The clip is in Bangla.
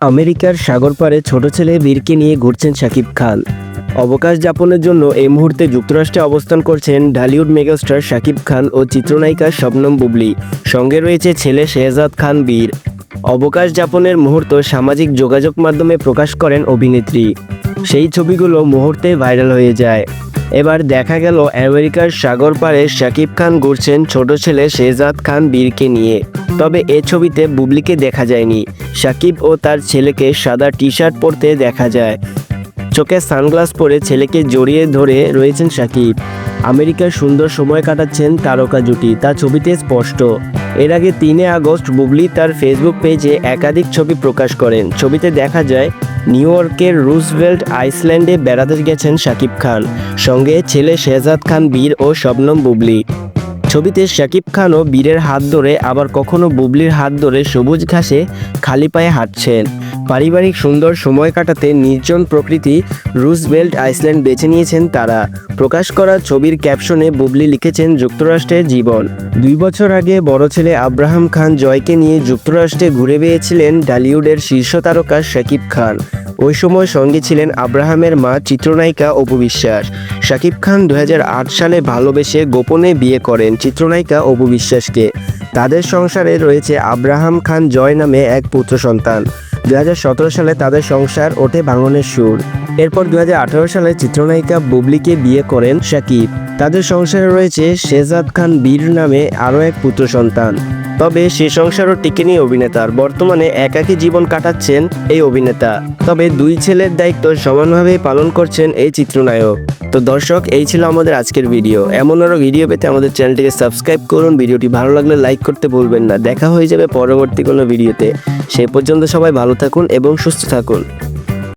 আমেরিকার সাগর পাড়ে ছোট ছেলে বীরকে নিয়ে ঘুরছেন শাকিব খান। অবকাশ যাপনের জন্য এই মুহূর্তে যুক্তরাষ্ট্রে অবস্থান করছেন ঢালিউড মেগাস্টার শাকিব খান ও চিত্রনায়িকা শবনম বুবলি। সঙ্গে রয়েছে ছেলে শেহজাদ খান বীর। অবকাশ যাপনের মুহূর্ত সামাজিক যোগাযোগ মাধ্যমে প্রকাশ করেন অভিনেত্রী। সেই ছবিগুলো মুহূর্তে ভাইরাল হয়ে যায়। এবার দেখা গেল আমেরিকার সাগর পাড়ে শাকিব খান ঘুরছেন ছোট ছেলে শেহজাদ খান বীরকে নিয়ে। তবে এ ছবিতে বুবলিকে দেখা যায়নি। শাকিব ও তার ছেলেকে সাদা টি শার্ট পরতে দেখা যায়। চোখে সানগ্লাস পরে ছেলেকে জড়িয়ে ধরে রয়েছেন শাকিব আমেরিকার সুন্দর সময় কাটাচ্ছেন তারকা জুটি, তা ছবিতে স্পষ্ট। এর আগে তিনে আগস্ট বুবলি তার ফেসবুক পেজে একাধিক ছবি প্রকাশ করেন। ছবিতে দেখা যায়, নিউ ইয়র্কের রুজভেল্ট আইসল্যান্ডে বেড়াতে গেছেন শাকিব খান। সঙ্গে ছেলে শেহজাদ খান বীর ও শবনম বুবলি। ছবিতে শাকিব খানও বীরের হাত ধরে আবার কখনো বুবলির হাত ধরে সবুজ ঘাসে খালি পায়ে হাঁটছেন। পারিবারিক সুন্দর সময় কাটাতে নির্জন প্রকৃতি রুজবেল্ট আইসল্যান্ড বেছে নিয়েছেন তারা। প্রকাশ করা ছবির ক্যাপশনে বুবলি লিখেছেন যুক্তরাষ্ট্রের জীবন। দুই বছর আগে বড় ছেলে আব্রাহাম খান জয়কে নিয়ে যুক্তরাষ্ট্রে ঘুরে বেড়িয়েছিলেন ডালিউডের শীর্ষ তারকা শাকিব খান। ওই সময় সঙ্গে ছিলেন আব্রাহামের মা চিত্রনায়িকা অপু বিশ্বাস। শাকিব খান দুই হাজার আট সালে ভালোবেসে গোপনে বিয়ে করেন চিত্রনায়িকা অপু বিশ্বাসকে। তাদের সংসারে রয়েছে আব্রাহাম খান জয় নামে এক পুত্র সন্তান। দুহাজার সতেরো সালে তাদের সংসার ওঠে ভাঙনের সুর। এরপর দু হাজার আঠারো সালে চিত্রনায়িকা বুবলিকে বিয়ে করেন শাকিব। তাদের সংসারে রয়েছে শেজাদ খান বীর নামে আরও এক পুত্র সন্তান। তবে সে সংসারও টিকেনি অভিনেতার। বর্তমানে একাকী জীবন কাটাচ্ছেন এই অভিনেতা। তবে দুই ছেলের দায়িত্ব সমানভাবে পালন করছেন এই চিত্রনায়ক। তো দর্শক, এই ছিল আমাদের আজকের ভিডিও। এমন আরও ভিডিও পেতে আমাদের চ্যানেলটিকে সাবস্ক্রাইব করুন। ভিডিওটি ভালো লাগলে লাইক করতে ভুলবেন না। দেখা হয়ে যাবে পরবর্তী কোনো ভিডিওতে। সে পর্যন্ত সবাই ভালো থাকুন এবং সুস্থ থাকুন।